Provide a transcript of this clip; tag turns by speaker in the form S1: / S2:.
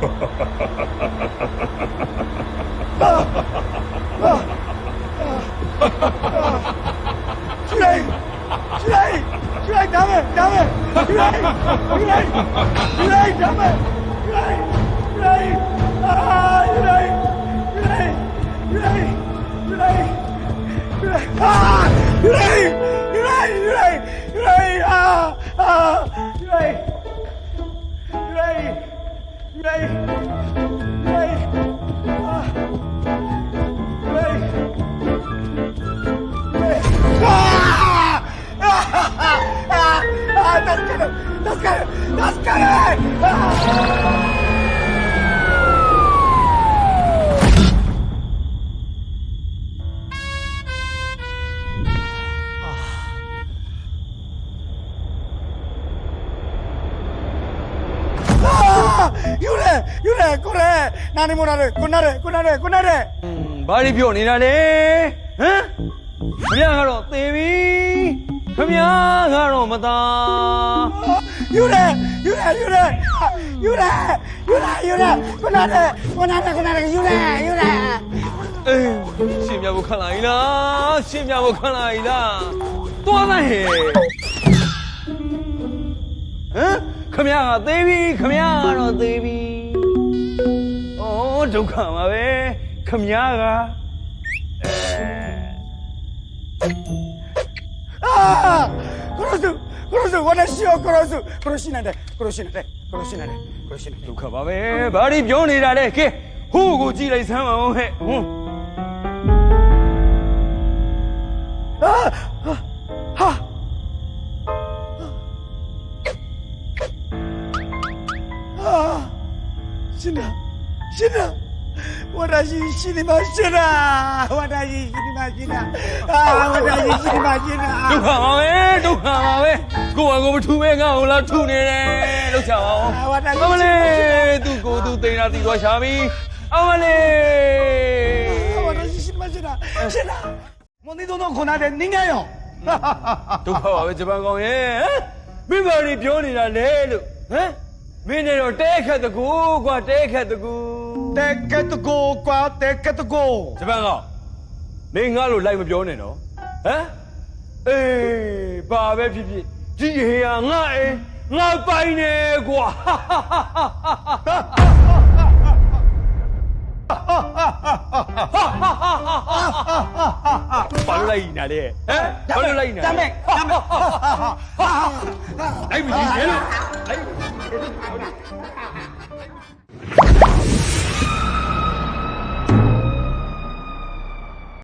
S1: ရွှေရွှေရွှေဒါမဲ့ဒါမဲ့ရွှေရွှေရွှေဒါမဲ့ရွှေရွှေအာရွှေရွှေရွှေရွှေရွှေအာရွှေရွှေရွှေ ယူရဲယူရဲကိုရဲနာနေမနာရဲကိုနာရဲကိုနာရဲကိုနာရဲ
S2: ဘာလို့ပြောနေတာလဲဟမ်ခမရကတော့သေပြီခမရကတော့မသား
S1: ယူရဲယူရဲယူရဲယူရဲယူရဲယူရဲကိုနာရဲကိုနာရဲကိုနာရဲယူရဲယူရဲ
S2: အေးရှင်းပြဖို့ခက်လာ ਈ လားရှင်းပြဖို့ခက်လာ ਈ လားသွားလိုက်ဟဲ့ မ်ခမရကသေပြီခမရကတော့သေပြီဩဒုက္ခပါပဲခမရက
S1: အာကိုရစုကိုရစုဝါဒရှိကိုရစုကိုရရှိနေတယ်ကိုရရှိနေတယ်ကိုရရှိနေတယ်ကိုရရှိနေတယ်
S2: ဒုက္ခပါပဲဘာလို့ပြောနေတာလဲကဲဟိုးကိုကြည့်လိုက်စမ်းပါဦးဟဲ့ဟွန်း
S1: ရှင်နာရှင်နာဝါဒရှိရှိနေမှာရှင်နာဝါဒရှိရှိနေမှာရှင်နာအာဝါဒရှိရှိနေမှာရှင်နာ
S2: ဒုက္ခပါပဲဒုက္ခပါပဲကိုကကိုမထူမဲငါ့ကိုလာထူနေတယ်လောက်ချပါအောင်အမလေးသူ့ကိုသူတိန်တာတီသွားရှာပြီအမလေး
S1: ဝါဒရှိရှိနေမှာရှင်နာရှင်နာမွန်ဒီတော့ခေါ်နာတယ်နင်းငယ်ရော
S2: ဒုက္ခပါပဲဂျပန်ကောင်ရဲ့ဟမ်မင်းဘာတွေပြောနေတာလဲလို့ဟမ် မင်းနဲ့တော့တဲခတ်တကူကွာတဲခတ်တကူ
S1: တဲ့ကတ်တကိုကွာတဲ့ကတ်တကို
S2: ဂျပန်ကောင်မင်းငါ့လိုလိုက်မပြောနဲ့နော်ဟမ်အေးဘာပဲဖြစ်ဖြစ်ဒီဟေဟာငါအေးငါပိုင်နေကွာဘာလို့လိုက်နေတာလဲဟမ်ဘာလို့လိုက်နေတာ
S1: တမ်းမဲ့တမ်းမဲ့
S2: လိုက်မကြည့်ရဲလို့လိုက်